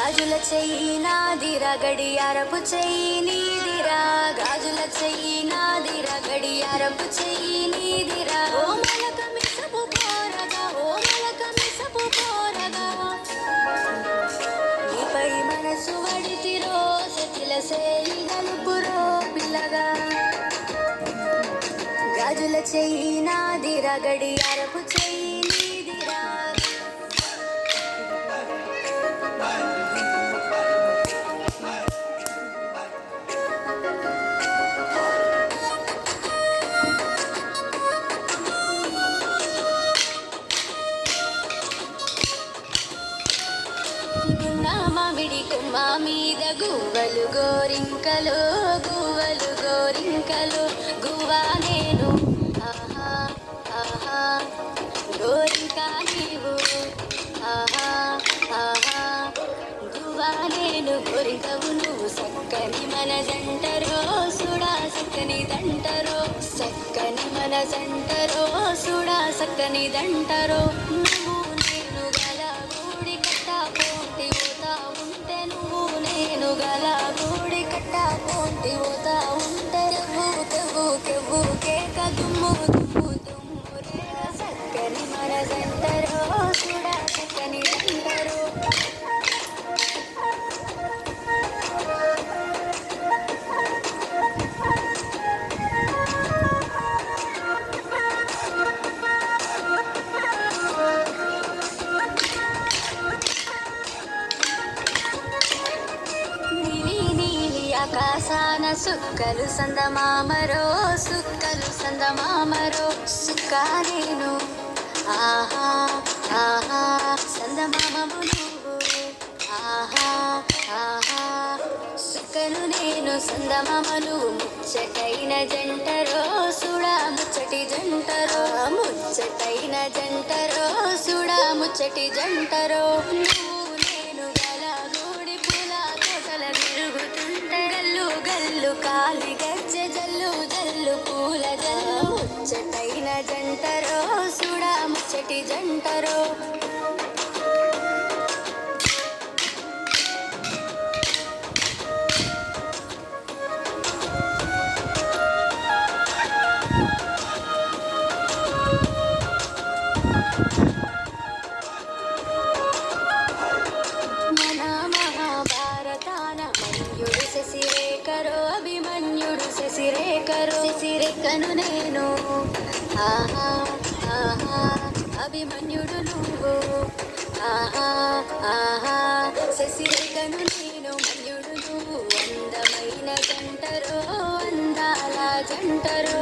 గాజుల చెయ్యి నాదిరా గడియారపు చెయ్యి నీదిరా. గాజుల చెయ్యి నాదిరా గడియారపు చెయ్యి నీదిరా. ఓ మలక మిసపు పోరగా ఓ మలక మిసపు పోరగా. నీపై మనసు వడితిరో సతిల సేయి గలుపురో పిల్లగా. గాజుల చెయ్యి నాదిరా గడియారపు చెయ్యి మా మీద గువ్వలు గోరింకలు గువ్వలు గోరింకలు. గువ్వా నేను. ఆహా ఆహా. గోరింక నీవు. ఆహా ఆహా. గువ్వా నేను. గోరింకవు నువ్వు సక్కని మన జంటరో సుడా సక్కని దంటరో. సక్కని మన జంటరో సుడా సక్కని దంటరో. నువ్వు పోంటి ఉంటే కెవ్వు కెవ్వు కెవ్వు కేక దుమ్ము దుమ్ము దుమ్ము రే సక్కని మన జంటరో ఆకాశాన సుక్కలు సందమామరో సుక్కలు సందమామరో సుక్క నేను ఆహా ఆహా సందమామము నువ్వు ఆహా ఆహా సుక్కను నేను సందమామను ముచ్చటైన జంటరో సుడా ముచ్చటి జంటరో ముచ్చటైన జంటరో సుడా ముచ్చటి జంటరో. కాలి గజ్జె జల్లు జల్లు పూల జల్లు. ముచ్చటైన జంటరో సుడా ముచ్చటి జంటరో. you శశిరేఖరో శశిరేఖను నేను. ఆహా ఆహా అభిమన్యుడు నువ్వు. ఆహా ఆహా శశిరేఖను నేను. మన్యుడు నువ్వు. అందమైన జంటరో అందాల జంటరో.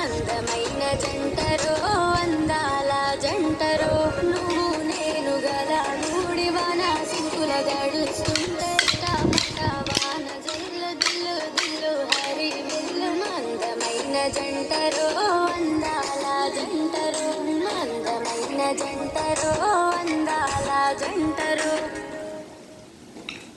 అందమైన జంటరో అందాల జంటరో. నువ్వు నేను గల గూడివాన సింకుల గడుస్తూ జంటరు అందాల జంటరు.